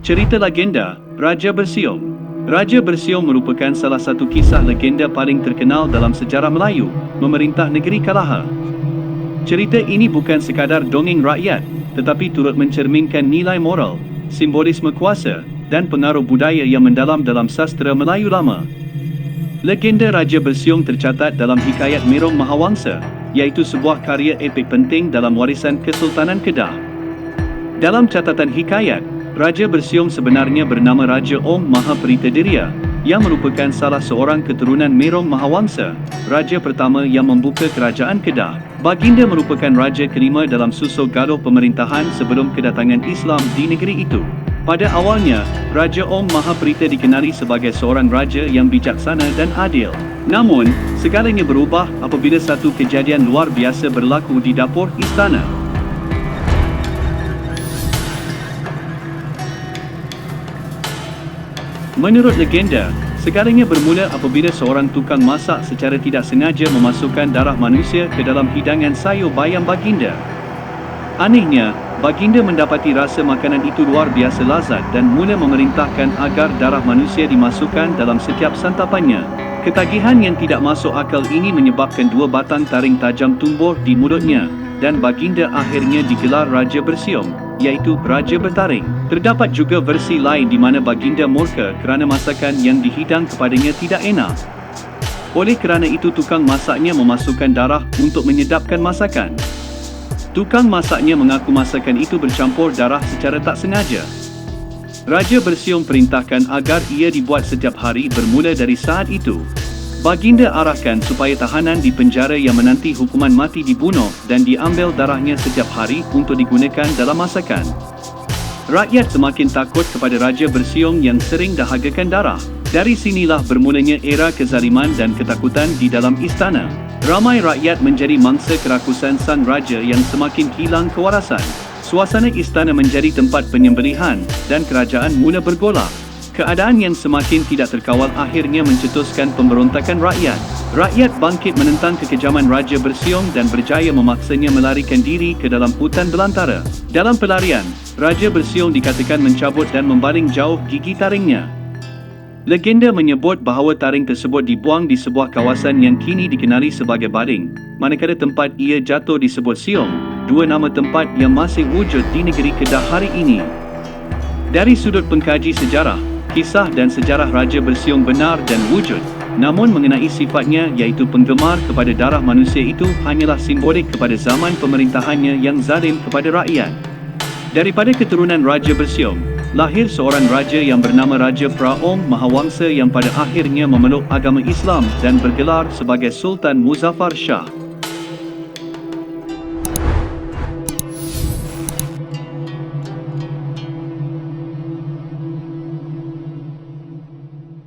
Cerita legenda Raja Bersiung Raja Bersiung merupakan salah satu kisah legenda paling terkenal dalam sejarah Melayu, memerintah negeri Kalaha. Cerita ini bukan sekadar dongeng rakyat, tetapi turut mencerminkan nilai moral, simbolisme kuasa, dan pengaruh budaya yang mendalam dalam sastra Melayu lama. Legenda Raja Bersiung tercatat dalam Hikayat Merong Mahawangsa, iaitu sebuah karya epik penting dalam warisan Kesultanan Kedah. Dalam catatan hikayat, Raja Bersiung sebenarnya bernama Raja Om Maha Peritadiria, yang merupakan salah seorang keturunan Merong Mahawangsa, raja pertama yang membuka kerajaan Kedah. Baginda merupakan raja kelima dalam susul galuh pemerintahan sebelum kedatangan Islam di negeri itu. Pada awalnya, Raja Om Maha Perita dikenali sebagai seorang raja yang bijaksana dan adil. Namun, segalanya berubah apabila satu kejadian luar biasa berlaku di dapur istana. Menurut legenda, segalanya bermula apabila seorang tukang masak secara tidak sengaja memasukkan darah manusia ke dalam hidangan sayur bayam baginda. Anehnya, baginda mendapati rasa makanan itu luar biasa lazat dan mula memerintahkan agar darah manusia dimasukkan dalam setiap santapannya. Ketagihan yang tidak masuk akal ini menyebabkan dua batang taring tajam tumbuh di mulutnya dan baginda akhirnya digelar Raja Bersiung, iaitu Raja Bertaring. Terdapat juga versi lain di mana baginda murka kerana masakan yang dihidang kepadanya tidak enak. Oleh kerana itu tukang masaknya memasukkan darah untuk menyedapkan masakan. Tukang masaknya mengaku masakan itu bercampur darah secara tak sengaja. Raja Bersiung perintahkan agar ia dibuat setiap hari bermula dari saat itu. Baginda arahkan supaya tahanan di penjara yang menanti hukuman mati dibunuh dan diambil darahnya setiap hari untuk digunakan dalam masakan. Rakyat semakin takut kepada Raja Bersiung yang sering dahagakan darah. Dari sinilah bermulanya era kezaliman dan ketakutan di dalam istana. Ramai rakyat menjadi mangsa kerakusan sang raja yang semakin hilang kewarasan. Suasana istana menjadi tempat penyembelihan dan kerajaan mula bergolak. Keadaan yang semakin tidak terkawal akhirnya mencetuskan pemberontakan rakyat. Rakyat bangkit menentang kekejaman Raja Bersiung dan berjaya memaksanya melarikan diri ke dalam hutan belantara. Dalam pelarian, Raja Bersiung dikatakan mencabut dan membaling jauh gigi taringnya. Legenda menyebut bahawa taring tersebut dibuang di sebuah kawasan yang kini dikenali sebagai Baring, manakala tempat ia jatuh disebut Siong, dua nama tempat yang masih wujud di negeri Kedah hari ini. Dari sudut pengkaji sejarah, kisah dan sejarah Raja Bersiung benar dan wujud, namun mengenai sifatnya iaitu penggemar kepada darah manusia itu hanyalah simbolik kepada zaman pemerintahannya yang zalim kepada rakyat. Daripada keturunan Raja Bersiung, lahir seorang raja yang bernama Raja Praom Mahawangsa yang pada akhirnya memeluk agama Islam dan bergelar sebagai Sultan Muzaffar Shah.